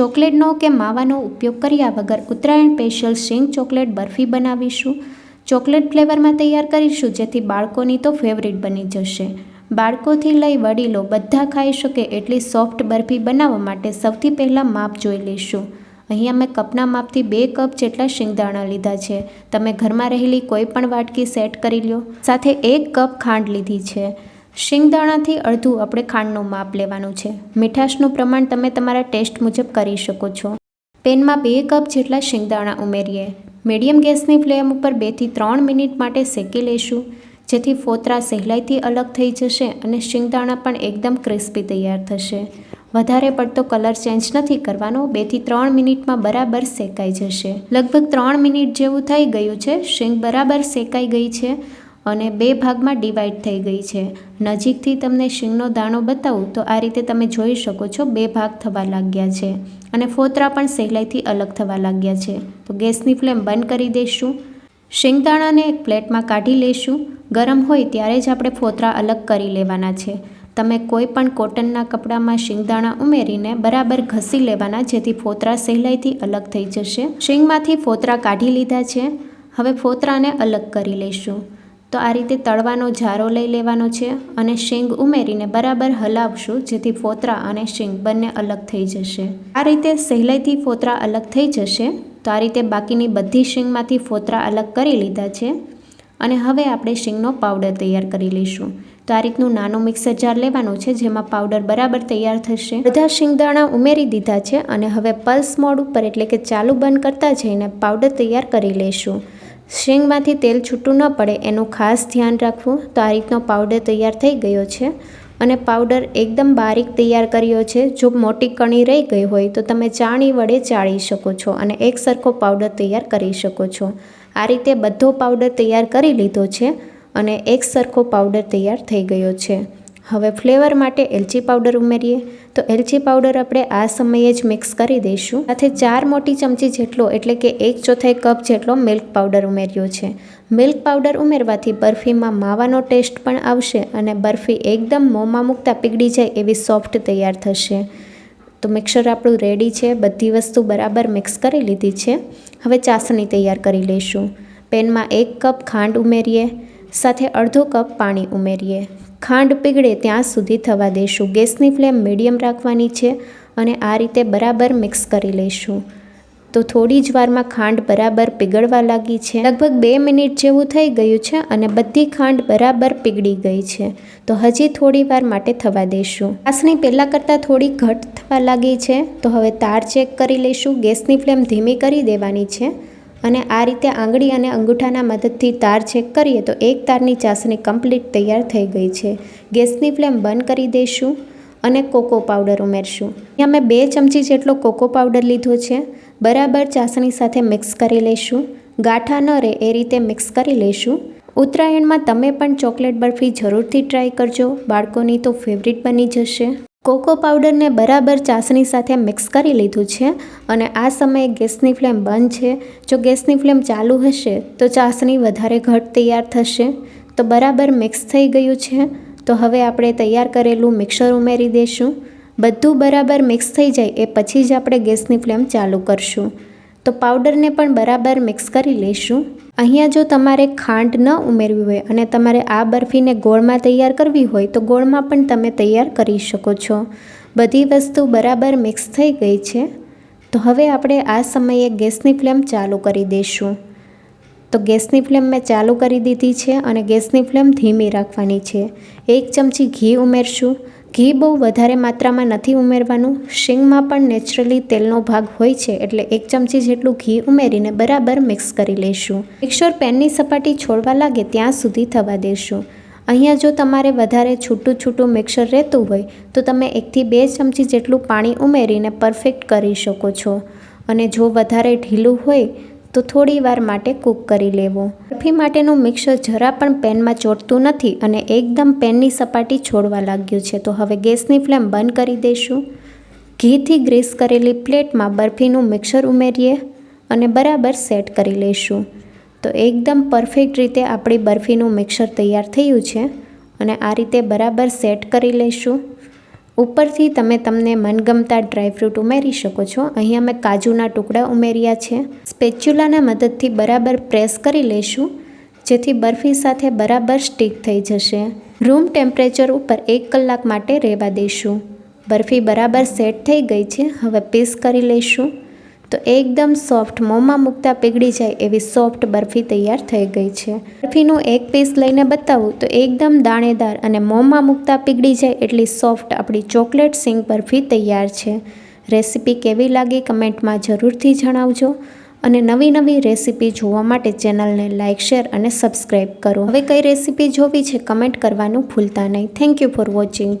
ચોકલેટનો કે માવાનો ઉપયોગ કર્યા વગર ઉત્તરાયણ સ્પેશિયલ શીંગ ચોકલેટ બરફી બનાવીશું. ચોકલેટ ફ્લેવરમાં તૈયાર કરીશું, જેથી બાળકોની તો ફેવરિટ બની જશે. બાળકોથી લઈ વડીલો બધા ખાઈ શકે એટલી સોફ્ટ બરફી બનાવવા માટે સૌથી પહેલાં માપ જોઈ લઈશું. અહીંયા મેં કપના માપથી બે કપ જેટલા શિંગદાણા લીધા છે. તમે ઘરમાં રહેલી કોઈ પણ વાટકી સેટ કરી લો. સાથે એક કપ ખાંડ લીધી છે. શિંગદાણાથી અડધું આપણે ખાંડનું માપ લેવાનું છે. મીઠાશનું પ્રમાણ તમે તમારા ટેસ્ટ મુજબ કરી શકો છો. પેનમાં બે કપ જેટલા શિંગદાણા ઉમેરીએ. મીડિયમ ગેસની ફ્લેમ ઉપર બેથી ત્રણ મિનિટ માટે શેકી લઈશું જેથી ફોતરા સહેલાઈથી અલગ થઈ જશે અને શિંગદાણા પણ એકદમ ક્રિસ્પી તૈયાર થશે. વધારે પડતો કલર ચેન્જ નથી કરવાનો બેથી ત્રણ મિનિટમાં બરાબર શેકાઈ જશે. લગભગ ત્રણ મિનિટ જેવું થઈ ગયું છે, શીંગ બરાબર શેકાઈ ગઈ છે. અને બે ભાગમાં ડિવાઈડ થઈ ગઈ છે. નજીકથી તમને શીંગનો દાણો બતાવું તો આ રીતે તમે જોઈ શકો છો બે ભાગ થવા લાગ્યા છે અને ફોતરા પણ સહેલાઈથી અલગ થવા લાગ્યા છે. તો ગેસની ફ્લેમ બંધ કરી દઈશું. શિંગદાણાને એક પ્લેટમાં કાઢી લઈશું. ગરમ હોય ત્યારે જ આપણે ફોતરા અલગ કરી લેવાના છે. તમે કોઈ પણ કોટનના કપડામાં શિંગદાણા ઉમેરીને બરાબર ઘસી લેવાના જેથી ફોતરા સહેલાઈથી અલગ થઈ જશે. શિંગમાંથી ફોતરા કાઢી લીધા છે. હવે ફોતરાને અલગ કરી લઈશું. તો આ રીતે તળવાનો જારો લઈ લેવાનો છે અને શીંગ ઉમેરીને બરાબર હલાવશું, જેથી ફોતરા અને શીંગ બંને અલગ થઈ જશે. આ રીતે સહેલાઈથી ફોતરા અલગ થઈ જશે, તો આ રીતે બાકીની બધી શીંગમાંથી ફોતરા અલગ કરી લીધા છે. અને હવે આપણે શીંગનો પાવડર તૈયાર કરી લઈશું. તો આ રીતનું નાનું મિક્સર જાર લેવાનું છે, જેમાં પાવડર બરાબર તૈયાર થશે. બધા શિંગદાણા ઉમેરી દીધા છે અને હવે પલ્સ મોડ ઉપર એટલે કે ચાલુ બંધ કરતા જઈને પાવડર તૈયાર કરી લઈશું. શીંગમાંથી તેલ છૂટું ન પડે એનું ખાસ ધ્યાન રાખવું તો આ રીતનો પાવડર તૈયાર થઈ ગયો છે અને પાવડર એકદમ બારીક તૈયાર કર્યો છે. જો મોટી કણી રહી ગઈ હોય તો તમે ચાણી વડે ચાળી શકો છો અને એક સરખો પાવડર તૈયાર કરી શકો છો. આ રીતે બધો પાવડર તૈયાર કરી લીધો છે અને એક સરખો પાવડર તૈયાર થઈ ગયો છે. હવે ફ્લેવર માટે એલચી પાવડર ઉમેરીએ. તો એલચી પાવડર આપણે આ સમયે જ મિક્સ કરી દઈશું. સાથે ચાર મોટી ચમચી જેટલો, એટલે કે એક ચોથાઈ કપ જેટલો મિલ્ક પાવડર ઉમેર્યો છે. મિલ્ક પાવડર ઉમેરવાથી બરફીમાં માવાનો ટેસ્ટ પણ આવશે અને બરફી એકદમ મોંમાં મૂકતા પીગળી જાય એવી સોફ્ટ તૈયાર થશે. તો મિક્સર આપણું રેડી છે, બધી વસ્તુ બરાબર મિક્સ કરી લીધી છે. હવે ચાસણી તૈયાર કરી લઈશું. પેનમાં એક કપ ખાંડ ઉમેરીએ, સાથે અડધો કપ પાણી ઉમેરીએ. ખાંડ પીગળે ત્યાં સુધી થવા દઈશું. ગેસની ફ્લેમ મીડિયમ રાખવાની છે અને આ રીતે બરાબર મિક્સ કરી લઈશું. તો થોડી જ વારમાં ખાંડ બરાબર પીગળવા લાગી છે. લગભગ બે મિનિટ જેવું થઈ ગયું છે અને બધી ખાંડ બરાબર પીગળી ગઈ છે. તો હજી થોડી વાર માટે થવા દઈશું. ચાસણી પહેલાં કરતાં થોડી ઘટ થવા લાગી છે. તો હવે તાર ચેક કરી લઈશું. ગેસની ફ્લેમ ધીમી કરી દેવાની છે. અને આ રીતે આંગળી અને અંગૂઠાના મદદથી તાર ચેક કરીએ તો એક તારની ચાસણી કમ્પ્લીટ તૈયાર થઈ ગઈ છે. ગેસની ફ્લેમ બંધ કરી દઈશું અને કોકો પાવડર ઉમેરશું. અહીંયા મેં બે ચમચી જેટલો કોકો પાવડર લીધો છે. બરાબર ચાસણી સાથે મિક્સ કરી લઈશું. ગાંઠા ન રહે એ રીતે મિક્સ કરી લઈશું. ઉત્તરાયણમાં તમે પણ ચોકલેટ બરફી જરૂરથી ટ્રાય કરજો. બાળકોની તો ફેવરિટ બની જશે. કોકો પાવડરને બરાબર ચાસણી સાથે મિક્સ કરી લીધું છે અને આ સમયે ગેસની ફ્લેમ બંધ છે. જો ગેસની ફ્લેમ ચાલુ હશે તો ચાસણી વધારે ઘટ તૈયાર થશે. તો બરાબર મિક્સ થઈ ગયું છે. તો હવે આપણે તૈયાર કરેલું મિક્સર ઉમેરી દઈશું બધું બરાબર મિક્સ થઈ જાય એ પછી જ આપણે ગેસની ફ્લેમ ચાલુ કરશું. તો પાવડરને પણ બરાબર મિક્સ કરી લઈશું. અહીંયા જો તમારે ખાંડ ન ઉમેરવી હોય અને તમારે આ બરફીને ગોળમાં તૈયાર કરવી હોય તો ગોળમાં પણ તમે તૈયાર કરી શકો છો. બધી વસ્તુ બરાબર મિક્સ થઈ ગઈ છે. તો હવે આપણે આ સમયે ગેસની ફ્લેમ ચાલુ કરી દઈશું. તો ગેસની ફ્લેમ મેં ચાલુ કરી દીધી છે અને ગેસની ફ્લેમ ધીમી રાખવાની છે. એક ચમચી ઘી ઉમેરશું. ઘી બહુ વધારે માત્રામાં નથી ઉમેરવાનું. શીંગમાં પણ નેચરલી તેલનો ભાગ હોય છે, એટલે એક ચમચી જેટલું ઘી ઉમેરીને બરાબર મિક્સ કરી લઈશું. મિક્સર પેનની સપાટી છોડવા લાગે ત્યાં સુધી થવા દઈશું અહીંયા જો તમારે વધારે છૂટું છૂટું મિક્સર રહેતું હોય, તો તમે એકથી બે ચમચી જેટલું પાણી ઉમેરીને પરફેક્ટ કરી શકો છો. અને જો વધારે ઢીલું હોય તો થોડી વાર માટે કૂક કરી લેવો. બરફી માટેનું મિક્સર જરા પણ પેનમાં ચોટતું નથી અને એકદમ પેનની સપાટી છોડવા લાગ્યું છે. તો હવે ગેસની ફ્લેમ બંધ કરી દઈશું. ઘીથી ગ્રીસ કરેલી પ્લેટમાં બરફીનું મિક્સર ઉમેરીએ અને બરાબર સેટ કરી લઈશું. તો એકદમ પરફેક્ટ રીતે આપણી બરફીનું મિક્સર તૈયાર થયું છે અને આ રીતે બરાબર સેટ કરી લઈશું. ઉપરથી તમે તમને મનગમતા ડ્રાયફ્રૂટ ઉમેરી શકો છો. અહીંયા મેં કાજુના ટુકડા ઉમેર્યા છે. સ્પેચ્યુલાના મદદથી બરાબર પ્રેસ કરી લઈશું જેથી બરફી સાથે બરાબર સ્ટીક થઈ જશે. રૂમ ટેમ્પરેચર ઉપર એક કલાક માટે રહેવા દઈશું બરફી બરાબર સેટ થઈ ગઈ છે, હવે પીસ કરી લઈશું તો એકદમ સોફ્ટ, મોંમાં મૂકતા પીગળી જાય એવી સોફ્ટ બરફી તૈયાર થઈ ગઈ છે. બરફીનું એક પીસ લઈને બતાવું તો એકદમ દાણેદાર અને મોંમાં મૂકતા પીગળી જાય એટલી સોફ્ટ આપણી ચોકલેટ સિંગ બરફી તૈયાર છે. રેસીપી કેવી લાગી કમેન્ટમાં જરૂરથી જણાવજો અને નવી નવી રેસીપી જોવા માટે ચેનલને લાઇક શેર અને સબસ્ક્રાઈબ કરો. હવે કઈ રેસીપી જોવી છે કમેન્ટ કરવાનું ભૂલતા નહીં. Thank you for watching.